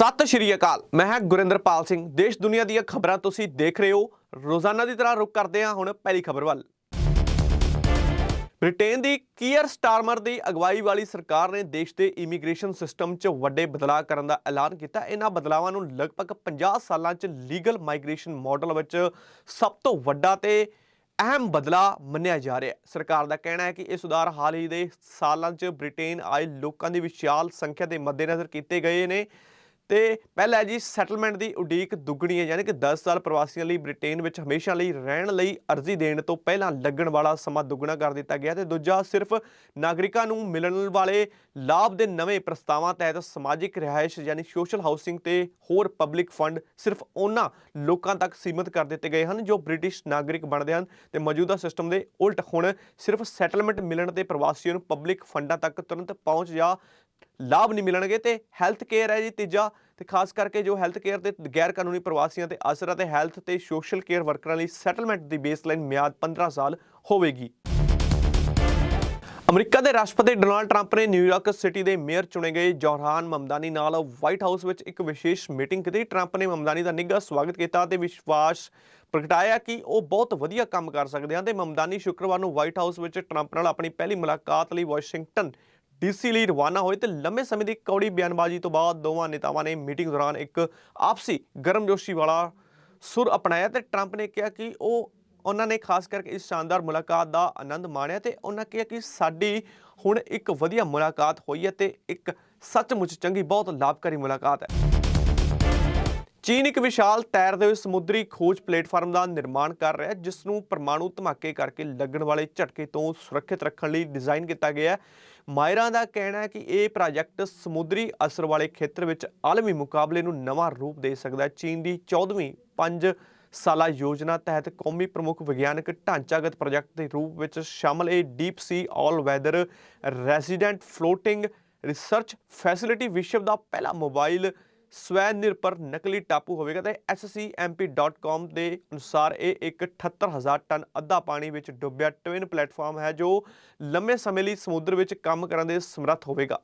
ਸਤਿ ਸ਼੍ਰੀ ਅਕਾਲ, ਮੈਂ ਹਾਂ ਗੁਰਿੰਦਰਪਾਲ ਸਿੰਘ। ਦੇਸ਼ ਦੁਨੀਆ ਦੀਆਂ ਖਬਰਾਂ ਤੁਸੀਂ ਦੇਖ ਰਹੇ ਹੋ। ਰੋਜ਼ਾਨਾ ਦੀ ਤਰ੍ਹਾਂ ਰੁਕ ਕਰਦੇ ਹਾਂ ਹੁਣ ਪਹਿਲੀ ਖਬਰ ਵੱਲ। ਬ੍ਰਿਟੇਨ ਦੀ ਕੀਅਰ ਸਟਾਰਮਰ ਦੀ ਅਗਵਾਈ ਵਾਲੀ ਸਰਕਾਰ ਨੇ ਦੇਸ਼ ਦੇ ਇਮੀਗ੍ਰੇਸ਼ਨ ਸਿਸਟਮ 'ਚ ਵੱਡੇ ਬਦਲਾਅ ਕਰਨ ਦਾ ਐਲਾਨ ਕੀਤਾ। ਇਹਨਾਂ ਬਦਲਾਵਾਂ ਨੂੰ ਲਗਭਗ 50 ਸਾਲਾਂ 'ਚ ਲੀਗਲ ਮਾਈਗ੍ਰੇਸ਼ਨ ਮਾਡਲ ਵਿੱਚ ਸਭ ਤੋਂ ਵੱਡਾ ਤੇ ਅਹਿਮ ਬਦਲਾਅ ਮੰਨਿਆ ਜਾ ਰਿਹਾ ਹੈ। ਸਰਕਾਰ ਦਾ ਕਹਿਣਾ ਹੈ ਕਿ ਇਹ ਸੁਧਾਰ ਹਾਲ ਹੀ ਦੇ ਸਾਲਾਂ 'ਚ ਬ੍ਰਿਟੇਨ ਆਏ ਲੋਕਾਂ ਦੀ ਵਿਸ਼ਾਲ ਸੰਖਿਆ ਦੇ ਮੱਦੇਨਜ਼ਰ ਕੀਤੇ ਗਏ ਨੇ। ਤੇ ਪਹਿਲਾ ਹੈ ਜੀ ਸੈਟਲਮੈਂਟ ਦੀ ਉਡੀਕ ਦੁੱਗਣੀ ਹੈ, ਯਾਨੀ ਕਿ 10 ਸਾਲ ਪ੍ਰਵਾਸੀਆਂ ਲਈ ਬ੍ਰਿਟੇਨ ਵਿੱਚ ਹਮੇਸ਼ਾ ਲਈ ਰਹਿਣ ਲਈ ਅਰਜ਼ੀ ਦੇਣ ਤੋਂ ਪਹਿਲਾਂ ਲੱਗਣ ਵਾਲਾ ਸਮਾਂ ਦੁੱਗਣਾ ਕਰ ਦਿੱਤਾ ਗਿਆ ਤੇ ਦੂਜਾ ਸਿਰਫ ਨਾਗਰਿਕਾਂ ਨੂੰ ਮਿਲਣ ਵਾਲੇ ਲਾਭ ਦੇ ਨਵੇਂ ਪ੍ਰਸਤਾਵਾਂ ਤਹਿਤ ਸਮਾਜਿਕ ਰਿਹਾਇਸ਼ ਯਾਨੀ ਸੋਸ਼ਲ ਹਾਊਸਿੰਗ ਤੇ ਹੋਰ ਪਬਲਿਕ ਫੰਡ ਸਿਰਫ ਉਹਨਾਂ ਲੋਕਾਂ ਤੱਕ ਸੀਮਿਤ ਕਰ ਦਿੱਤੇ ਗਏ ਹਨ ਜੋ ਬ੍ਰਿਟਿਸ਼ ਨਾਗਰਿਕ ਬਣਦੇ ਹਨ ਤੇ ਮੌਜੂਦਾ ਸਿਸਟਮ ਦੇ ਉਲਟ ਹੁਣ ਸਿਰਫ ਸੈਟਲਮੈਂਟ ਮਿਲਣ ਤੇ ਪ੍ਰਵਾਸੀਆਂ ਨੂੰ ਪਬਲਿਕ ਫੰਡਾਂ ਤੱਕ ਤੁਰੰਤ ਪਹੁੰਚ ਜਾਂ ਲਾਭ ਨਹੀਂ ਮਿਲਣਗੇ ਤੇ ਹੈਲਥ ਕੇਅਰ ਹੈ ਜੀ ਤੀਜਾ ਤੇ ਖਾਸ ਕਰਕੇ ਜੋ ਹੈਲਥ ਕੇਅਰ ਦੇ ਗੈਰ ਕਾਨੂੰਨੀ ਪ੍ਰਵਾਸੀਆਂ ਤੇ ਆਸਰਾ ਤੇ ਹੈਲਥ ਤੇ ਸੋਸ਼ਲ ਕੇਅਰ ਵਰਕਰਾਂ ਲਈ ਸੈਟਲਮੈਂਟ ਦੀ ਬੇਸਲਾਈਨ ਮਿਆਦ 15 ਸਾਲ ਹੋਵੇਗੀ। ਅਮਰੀਕਾ ਦੇ ਰਾਸ਼ਟਰਪਤੀ ਡੋਨਾਲਡ ਟਰੰਪ ਨੇ ਨਿਊਯਾਰਕ ਸਿਟੀ ਦੇ ਮੇਅਰ ਚੁਣੇ ਗਏ ਜੋਹਰਾਨ ਮਮਦਾਨੀ ਨਾਲ ਵਾਈਟ ਹਾਊਸ ਵਿੱਚ ਇੱਕ ਵਿਸ਼ੇਸ਼ ਮੀਟਿੰਗ ਕੀਤੀ। ਟਰੰਪ ਨੇ ਮਮਦਾਨੀ ਦਾ ਨਿੱਘਾ ਸਵਾਗਤ ਕੀਤਾ ਤੇ ਵਿਸ਼ਵਾਸ ਪ੍ਰਗਟਾਇਆ ਕਿ ਉਹ ਬਹੁਤ ਵਧੀਆ ਕੰਮ ਕਰ ਸਕਦੇ ਹਨ ਤੇ ਮਮਦਾਨੀ ਸ਼ੁੱਕਰਵਾਰ ਨੂੰ ਵਾਈਟ ਹਾਊਸ ਵਿੱਚ ਟਰੰਪ ਨਾਲ ਆਪਣੀ ਪਹਿਲੀ ਮੁਲਾਕਾਤ ਲਈ ਵਾਸ਼ਿੰਗਟਨ ਡੀਸੀ ਲਈ ਰਵਾਨਾ ਹੋਏ ਤੇ ਲੰਮੇ ਸਮੇਂ ਦੀ ਕੌੜੀ ਬਿਆਨਬਾਜ਼ੀ ਤੋਂ ਬਾਅਦ ਦੋਵਾਂ ਨੇਤਾਵਾਂ ਨੇ ਮੀਟਿੰਗ ਦੌਰਾਨ ਇੱਕ ਆਪਸੀ ਗਰਮਜੋਸ਼ੀ ਵਾਲਾ ਸੁਰ ਅਪਣਾਇਆ ਤੇ ਟਰੰਪ ਨੇ ਕਿਹਾ ਕਿ ਉਹ, ਉਹਨਾਂ ਨੇ ਖਾਸ ਕਰਕੇ ਇਸ ਸ਼ਾਨਦਾਰ ਮੁਲਾਕਾਤ ਦਾ ਆਨੰਦ ਮਾਣਿਆ ਤੇ ਉਹਨਾਂ ਕਿਹਾ ਕਿ ਸਾਡੀ ਹੁਣ ਇੱਕ ਵਧੀਆ ਮੁਲਾਕਾਤ ਹੋਈ ਹੈ ਤੇ ਇੱਕ ਸੱਚਮੁੱਚ ਚੰਗੀ, ਬਹੁਤ ਲਾਭਕਾਰੀ ਮੁਲਾਕਾਤ ਹੈ। ਚੀਨ ਇੱਕ ਵਿਸ਼ਾਲ ਤੈਰਦੇ ਹੋਏ ਸਮੁੰਦਰੀ ਖੋਜ ਪਲੇਟਫਾਰਮ ਦਾ ਨਿਰਮਾਣ ਕਰ ਰਿਹਾ ਹੈ ਜਿਸ ਨੂੰ ਪਰਮਾਣੂ ਧਮਾਕੇ ਕਰਕੇ ਲੱਗਣ ਵਾਲੇ ਝਟਕੇ ਤੋਂ ਸੁਰੱਖਿਅਤ ਰੱਖਣ ਲਈ ਡਿਜ਼ਾਈਨ ਕੀਤਾ ਗਿਆ ਹੈ। ਮਾਇਰਾਂ ਦਾ ਕਹਿਣਾ ਹੈ ਕਿ ਇਹ ਪ੍ਰੋਜੈਕਟ ਸਮੁੰਦਰੀ ਅਸਰ ਵਾਲੇ ਖੇਤਰ ਵਿੱਚ ਆਲਮੀ ਮੁਕਾਬਲੇ ਨੂੰ ਨਵਾਂ ਰੂਪ ਦੇ ਸਕਦਾ ਹੈ। ਚੀਨ ਦੀ 14ਵੀਂ ਪੰਜ ਸਾਲਾ ਯੋਜਨਾ ਤਹਿਤ ਕੌਮੀ ਪ੍ਰਮੁੱਖ ਵਿਗਿਆਨਕ ਢਾਂਚਾਗਤ ਪ੍ਰੋਜੈਕਟ ਦੇ ਰੂਪ ਵਿੱਚ ਸ਼ਾਮਲ ਇਹ deep sea all weather resident floating research facility ਵਿਸ਼ਵ ਦਾ ਪਹਿਲਾ ਮੋਬਾਈਲ ਸਵੈ ਨਿਰਭਰ ਨਕਲੀ ਟਾਪੂ ਹੋਵੇਗਾ ਤੇ scmp.com ਦੇ ਅਨੁਸਾਰ ਇਹ ਇੱਕ 78000 ਟਨ ਅੱਧਾ ਪਾਣੀ ਵਿੱਚ ਡੁੱਬਿਆ ਟਵਿਨ ਪਲੇਟਫਾਰਮ ਹੈ, ਜੋ ਲੰਮੇ ਸਮੇਂ ਲਈ ਸਮੁੰਦਰ ਵਿੱਚ ਕੰਮ ਕਰਨ ਦੇ ਸਮਰੱਥ ਹੋਵੇਗਾ।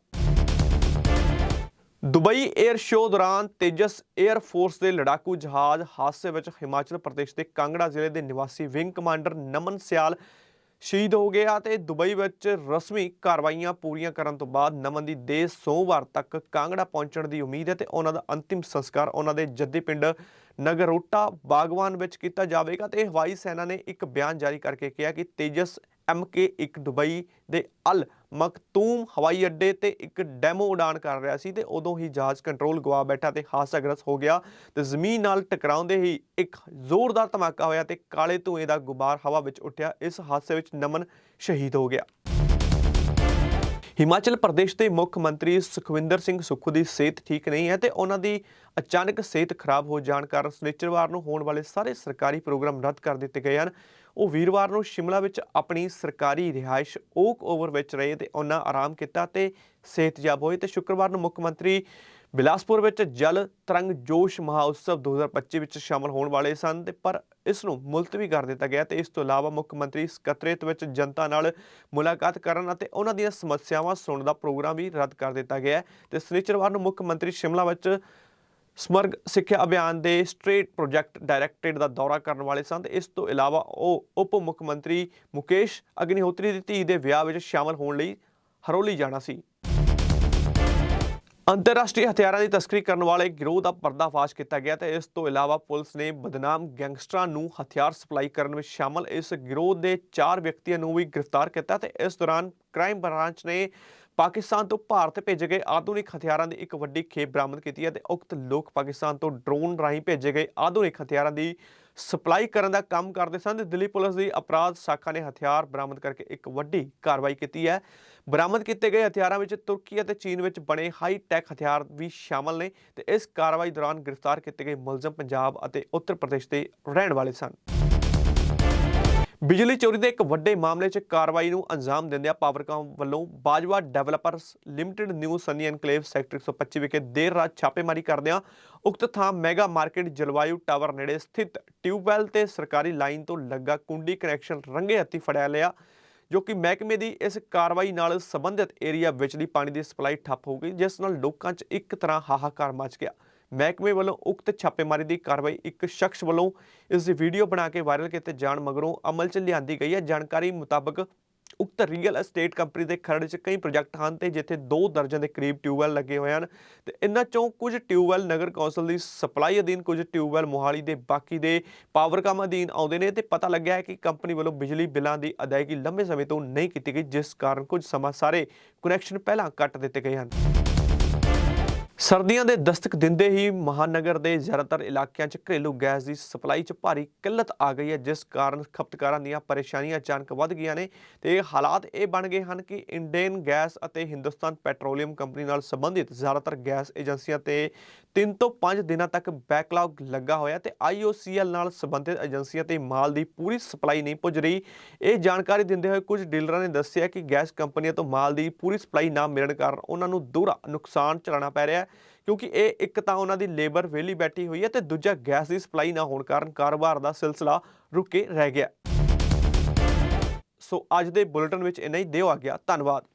ਦੁਬਈ 에ਅਰ ਸ਼ੋਅ ਦੌਰਾਨ ਤੇਜਸ 에ਅਰ ਫੋਰਸ ਦੇ ਲੜਾਕੂ ਜਹਾਜ਼ ਹਾਦਸੇ ਵਿੱਚ ਹਿਮਾਚਲ ਪ੍ਰਦੇਸ਼ ਦੇ ਕਾਂਗੜਾ ਜ਼ਿਲ੍ਹੇ ਦੇ ਨਿਵਾਸੀ ਵਿੰਗ ਕਮਾਂਡਰ ਨਮਨ ਸਿਆਲ ਸ਼ਹੀਦ ਹੋ ਗਿਆ ਤੇ ਦੁਬਈ ਵਿੱਚ ਰਸਮੀ ਕਾਰਵਾਈਆਂ ਪੂਰੀਆਂ ਕਰਨ ਤੋਂ ਬਾਅਦ ਨਮਨ ਦੀ ਦੇਹ ਸੋਮਵਾਰ ਤੱਕ ਕਾਂਗੜਾ ਪਹੁੰਚਣ ਦੀ ਉਮੀਦ ਹੈ ਤੇ ਉਹਨਾਂ ਦਾ ਅੰਤਿਮ ਸੰਸਕਾਰ ਉਹਨਾਂ ਦੇ ਜੱਦੀ ਪਿੰਡ ਨਗਰੋਟਾ ਬਾਗਵਾਨ ਵਿੱਚ ਕੀਤਾ ਜਾਵੇਗਾ ਤੇ ਹਵਾਈ ਸੈਨਾ ਨੇ ਇੱਕ ਬਿਆਨ ਜਾਰੀ ਕਰਕੇ ਕਿਹਾ ਕਿ ਤੇਜਸ MK1 ਦੁਬਈ ਦੇ ਅਲ ਮਕਤੂਮ ਹਵਾਈ ਅੱਡੇ ਤੇ ਇੱਕ ਡੈਮੋ ਉਡਾਨ ਕਰ ਰਿਹਾ ਸੀ ਤੇ ਉਦੋਂ ਹੀ ਜਹਾਜ਼ ਕੰਟਰੋਲ ਗਵਾ ਬੈਠਾ ਤੇ ਹਾਦਸਾਗ੍ਰਸਤ ਹੋ ਗਿਆ ਤੇ ਜ਼ਮੀਨ ਨਾਲ ਟਕਰਾਉਂਦੇ ਹੀ ਇੱਕ ਜ਼ੋਰਦਾਰ ਧਮਾਕਾ ਹੋਇਆ ਤੇ ਕਾਲੇ ਧੂਏ ਦਾ ਗੁਬਾਰ ਹਵਾ ਵਿੱਚ ਉੱਠਿਆ, ਇਸ ਹਾਦਸੇ ਵਿੱਚ ਨਮਨ ਸ਼ਹੀਦ ਹੋ ਗਿਆ। ਹਿਮਾਚਲ ਪ੍ਰਦੇਸ਼ ਦੇ ਮੁੱਖ ਮੰਤਰੀ ਸੁਖਵਿੰਦਰ ਸਿੰਘ ਸੁੱਖੂ ਦੀ ਸਿਹਤ ਠੀਕ ਨਹੀਂ ਹੈ ਤੇ ਉਹਨਾਂ ਦੀ ਅਚਾਨਕ ਸਿਹਤ ਖਰਾਬ ਹੋ ਜਾਣ ਕਾਰਨ ਸ਼ਨੀਚਰਵਾਰ ਨੂੰ ਹੋਣ ਵਾਲੇ ਸਾਰੇ ਸਰਕਾਰੀ ਪ੍ਰੋਗਰਾਮ ਰੱਦ ਕਰ ਦਿੱਤੇ ਗਏ ਹਨ। ਉਹ ਵੀਰਵਾਰ ਨੂੰ ਸ਼ਿਮਲਾ ਵਿੱਚ ਆਪਣੀ ਸਰਕਾਰੀ ਰਿਹਾਇਸ਼ ਓਕ ਓਵਰ ਵਿੱਚ ਰਹੇ ਤੇ ਉਹਨਾਂ ਆਰਾਮ ਕੀਤਾ ਤੇ ਸਿਹਤਯਾਬ ਹੋਏ ਤੇ ਸ਼ੁੱਕਰਵਾਰ ਨੂੰ ਮੁੱਖ ਮੰਤਰੀ ਬਿਲਾਸਪੁਰ ਵਿੱਚ ਜਲ ਤਰੰਗ ਜੋਸ਼ ਮਹਾਉਤਸਵ 2025 ਵਿੱਚ ਸ਼ਾਮਲ ਹੋਣ ਵਾਲੇ ਸਨ ਤੇ ਪਰ ਇਸ ਨੂੰ ਮੁਲਤਵੀ ਕਰ ਦਿੱਤਾ ਗਿਆ ਤੇ ਇਸ ਤੋਂ ਇਲਾਵਾ ਮੁੱਖ ਮੰਤਰੀ ਸਕੱਤਰੇਤ ਵਿੱਚ ਜਨਤਾ ਨਾਲ ਮੁਲਾਕਾਤ ਕਰਨ ਅਤੇ ਉਹਨਾਂ ਦੀਆਂ ਸਮੱਸਿਆਵਾਂ ਸੁਣਨ ਦਾ ਪ੍ਰੋਗਰਾਮ ਵੀ ਰੱਦ ਕਰ ਦਿੱਤਾ ਗਿਆ ਹੈ ਤੇ ਸ਼ਨੀਚਰਵਾਰ ਨੂੰ ਮੁੱਖ ਮੰਤਰੀ ਸ਼ਿਮਲਾ ਵਿੱਚ ਸਮਰਗ ਸਿੱਖਿਆ ਅਭਿਆਨ ਦੇ ਸਟ੍ਰੇਟ ਪ੍ਰੋਜੈਕਟ ਡਾਇਰੈਕਟਰੇਟ ਦਾ ਦੌਰਾ ਕਰਨ ਵਾਲੇ ਸਨ ਤੇ ਇਸ ਤੋਂ ਇਲਾਵਾ ਉਹ ਉਪ ਮੁੱਖ ਮੰਤਰੀ ਮੁਕੇਸ਼ ਅਗਨੀਹੋਤਰੀ ਦੀ ਧੀ ਦੇ ਵਿਆਹ ਵਿੱਚ ਸ਼ਾਮਲ ਹੋਣ ਲਈ ਹਰੋਲੀ ਜਾਣਾ ਸੀ। ਅੰਤਰਰਾਸ਼ਟਰੀ ਹਥਿਆਰਾਂ ਦੀ ਤਸਕਰੀ ਕਰਨ ਵਾਲੇ ਗਿਰੋਹ ਦਾ ਪਰਦਾਫਾਸ਼ ਕੀਤਾ ਗਿਆ ਤੇ ਇਸ ਤੋਂ ਇਲਾਵਾ ਪੁਲਿਸ ਨੇ ਬਦਨਾਮ ਗੈਂਗਸਟਰਾਂ ਨੂੰ ਹਥਿਆਰ ਸਪਲਾਈ ਕਰਨ ਵਿੱਚ ਸ਼ਾਮਲ ਇਸ ਗਿਰੋਹ ਦੇ 4 ਵਿਅਕਤੀਆਂ ਨੂੰ ਵੀ ਗ੍ਰਿਫਤਾਰ ਕੀਤਾ ਤੇ ਇਸ ਦੌਰਾਨ ਕ੍ਰਾਈਮ ਬ੍ਰਾਂਚ ਨੇ ਪਾਕਿਸਤਾਨ ਤੋਂ ਭਾਰਤ ਭੇਜੇ ਗਏ ਆਧੁਨਿਕ ਹਥਿਆਰਾਂ ਦੀ ਇੱਕ ਵੱਡੀ ਖੇਪ ਬਰਾਮਦ ਕੀਤੀ ਹੈ ਤੇ ਉਕਤ ਲੋਕ ਪਾਕਿਸਤਾਨ ਤੋਂ ਡਰੋਨ ਰਾਹੀਂ ਭੇਜੇ ਗਏ ਆਧੁਨਿਕ ਹਥਿਆਰਾਂ ਦੀ ਸਪਲਾਈ ਕਰਨ ਦਾ ਕੰਮ ਕਰਦੇ ਸਨ ਤੇ ਦਿੱਲੀ ਪੁਲਿਸ ਦੀ ਅਪਰਾਧ ਸ਼ਾਖਾ ਨੇ ਹਥਿਆਰ ਬਰਾਮਦ ਕਰਕੇ ਇੱਕ ਵੱਡੀ ਕਾਰਵਾਈ ਕੀਤੀ ਹੈ। ਬਰਾਮਦ ਕੀਤੇ ਗਏ ਹਥਿਆਰਾਂ ਵਿੱਚ ਤੁਰਕੀ ਅਤੇ ਚੀਨ ਵਿੱਚ ਬਣੇ ਹਾਈ ਟੈਕ ਹਥਿਆਰ ਵੀ ਸ਼ਾਮਲ ਨੇ ਤੇ ਇਸ ਕਾਰਵਾਈ ਦੌਰਾਨ ਗ੍ਰਿਫਤਾਰ ਕੀਤੇ ਗਏ ਮੁਲਜ਼ਮ ਪੰਜਾਬ ਅਤੇ ਉੱਤਰ ਪ੍ਰਦੇਸ਼ ਦੇ ਰਹਿਣ ਵਾਲੇ ਸਨ। ਬਿਜਲੀ ਚੋਰੀ ਦੇ ਇੱਕ ਵੱਡੇ ਮਾਮਲੇ 'ਚ ਕਾਰਵਾਈ ਨੂੰ ਅੰਜਾਮ ਦਿੰਦਿਆਂ ਪਾਵਰਕਾਮ ਵੱਲੋਂ Bajwa developers limited new Sunny enclave sector 125 ਵਿਖੇ ਦੇਰ ਰਾਤ ਛਾਪੇਮਾਰੀ ਕਰਦਿਆਂ ਉਕਤ ਥਾਂ ਮੈਗਾ ਮਾਰਕੀਟ ਜਲਵਾਯੂ ਟਾਵਰ ਨੇੜੇ ਸਥਿਤ ਟਿਊਬਵੈਲ ਤੇ ਸਰਕਾਰੀ ਲਾਈਨ ਤੋਂ ਲੱਗਾ ਕੁੰਡੀ ਕਨੈਕਸ਼ਨ ਰੰਗੇ ਹੱਥੀ ਫੜਿਆ ਲਿਆ, ਜੋ ਕਿ ਮਹਿਕਮੇ ਦੀ ਇਸ ਕਾਰਵਾਈ ਨਾਲ ਸੰਬੰਧਿਤ ਏਰੀਆ ਵਿਚਲੀ ਪਾਣੀ ਦੀ ਸਪਲਾਈ ਠੱਪ ਹੋ ਗਈ, ਜਿਸ ਨਾਲ ਲੋਕਾਂ 'ਚ ਇੱਕ ਤਰ੍ਹਾਂ ਹਾਹਾਕਾਰ ਮਚ ਗਿਆ। ਮਹਿਕਮੇ ਵੱਲੋਂ ਉਕਤ ਛਾਪੇਮਾਰੀ ਦੀ ਕਾਰਵਾਈ ਇੱਕ ਸ਼ਖਸ ਵੱਲੋਂ ਇਸ ਦੀ ਵੀਡੀਓ ਬਣਾ ਕੇ ਵਾਇਰਲ ਕੀਤੇ ਜਾਣ ਮਗਰੋਂ ਅਮਲ 'ਚ ਲਿਆਂਦੀ ਗਈ ਹੈ। ਜਾਣਕਾਰੀ ਮੁਤਾਬਕ ਉਕਤ ਰੀਅਲ ਅਸਟੇਟ ਕੰਪਨੀ ਦੇ ਖਰੜ 'ਚ ਕਈ ਪ੍ਰੋਜੈਕਟ ਹਨ ਤੇ ਜਿੱਥੇ 2 ਦਰਜਨ ਦੇ ਕਰੀਬ ਟਿਊਬਵੈੱਲ ਲੱਗੇ ਹੋਏ ਹਨ ਤੇ ਇਹਨਾਂ ਚੋਂ ਕੁਝ ਟਿਊਬਵੈੱਲ ਨਗਰ ਕੌਂਸਲ ਦੀ ਸਪਲਾਈ ਅਧੀਨ, ਕੁਝ ਟਿਊਬਵੈੱਲ ਮੋਹਾਲੀ ਦੇ ਬਾਕੀ ਦੇ ਪਾਵਰਕਾਮ ਅਧੀਨ ਆਉਂਦੇ ਨੇ ਤੇ ਪਤਾ ਲੱਗਿਆ ਹੈ ਕਿ ਕੰਪਨੀ ਵੱਲੋਂ ਬਿਜਲੀ ਬਿੱਲਾਂ ਦੀ ਅਦਾਇਗੀ ਲੰਬੇ ਸਮੇਂ ਤੋਂ ਨਹੀਂ ਕੀਤੀ ਗਈ, ਜਿਸ ਕਾਰਨ ਕੁਝ ਸਮਾਂ ਸਾਰੇ ਕਨੈਕਸ਼ਨ ਪਹਿਲਾਂ ਕੱਟ ਦਿੱਤੇ ਗਏ ਹਨ। ਸਰਦੀਆਂ ਦੇ ਦਸਤਕ ਦਿੰਦੇ ਹੀ ਮਹਾਨਗਰ ਦੇ ਜ਼ਿਆਦਾਤਰ ਇਲਾਕਿਆਂ 'ਚ ਘਰੇਲੂ ਗੈਸ ਦੀ ਸਪਲਾਈ 'ਚ ਭਾਰੀ ਕਿੱਲਤ ਆ ਗਈ ਹੈ, ਜਿਸ ਕਾਰਨ ਖਪਤਕਾਰਾਂ ਦੀਆਂ ਪਰੇਸ਼ਾਨੀਆਂ ਅਚਾਨਕ ਵੱਧ ਗਈਆਂ ਨੇ ਤੇ ਇਹ ਹਾਲਾਤ ਇਹ ਬਣ ਗਏ ਹਨ ਕਿ ਇੰਡੀਅਨ ਗੈਸ ਅਤੇ ਹਿੰਦੁਸਤਾਨ ਪੈਟਰੋਲੀਅਮ ਕੰਪਨੀ ਨਾਲ ਸੰਬੰਧਿਤ ਜ਼ਿਆਦਾਤਰ ਗੈਸ ਏਜੰਸੀਆਂ ਤੇ 3 ਤੋਂ 5 ਦਿਨਾਂ ਤੱਕ ਬੈਕਲੌਗ ਲੱਗਾ ਹੋਇਆ ਤੇ IOCL ਨਾਲ ਸੰਬੰਧਿਤ ਏਜੰਸੀਆਂ ਤੇ ਮਾਲ ਦੀ ਪੂਰੀ ਸਪਲਾਈ ਨਹੀਂ ਪੁੱਜ ਰਹੀ। ਇਹ ਜਾਣਕਾਰੀ ਦਿੰਦੇ ਹੋਏ ਕੁਝ ਡੀਲਰਾਂ ਨੇ ਦੱਸਿਆ ਕਿ ਗੈਸ ਕੰਪਨੀਆਂ ਤੋਂ ਮਾਲ ਦੀ ਪੂਰੀ ਸਪਲਾਈ ਨਾ ਮਿਲਣ ਕਾਰਨ ਉਹਨਾਂ ਨੂੰ ਦੂਰਾ ਨੁਕਸਾਨ ਝੱਲਣਾ ਪੈ ਰਿਹਾ ਕਿਉਂਕਿ ਇਹ ਇੱਕ ਤਾਂ ਉਹਨਾਂ ਦੀ ਲੇਬਰ ਵਿਹਲੀ ਬੈਠੀ ਹੋਈ ਹੈ ਤੇ ਦੂਜਾ ਗੈਸ ਦੀ ਸਪਲਾਈ ਨਾ ਹੋਣ ਕਾਰਨ ਕਾਰੋਬਾਰ ਦਾ ਸਿਲਸਿਲਾ ਰੁਕੇ ਰਹਿ ਗਿਆ। ਸੋ ਅੱਜ ਦੇ ਬੁਲੇਟਿਨ ਵਿੱਚ ਇੰਨਾ ਹੀ। ਦਿਓ ਆ ਗਿਆ ਧੰਨਵਾਦ।